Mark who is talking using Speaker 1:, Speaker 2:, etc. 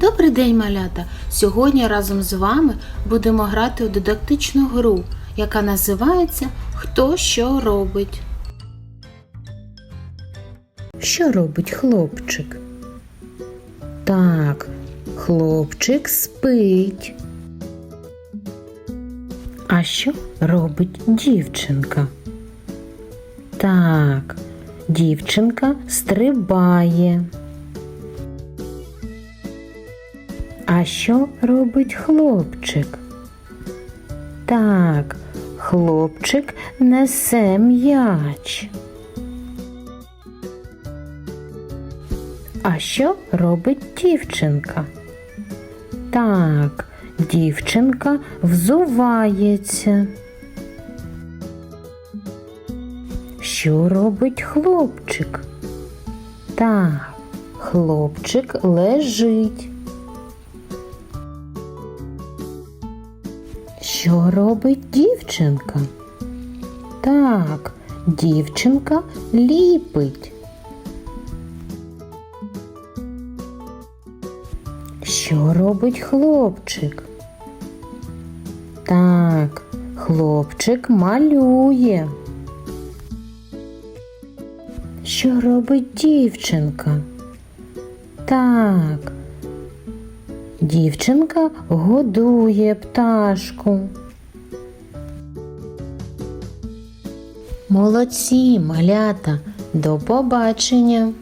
Speaker 1: Добрий день, малята! Сьогодні разом з вами будемо грати у дидактичну гру, яка називається Хто що робить. Що робить хлопчик? Так, хлопчик спить. А що робить дівчинка? Так, дівчинка стрибає. А що робить хлопчик? Так, хлопчик несе м'яч. А що робить дівчинка? Так, дівчинка взувається. Що робить хлопчик? Так, хлопчик лежить. Що робить дівчинка? Так, дівчинка ліпить. Що робить хлопчик? Так, хлопчик малює. Що робить дівчинка? Так, Дівчинка годує пташку. Молодці, малята, до побачення!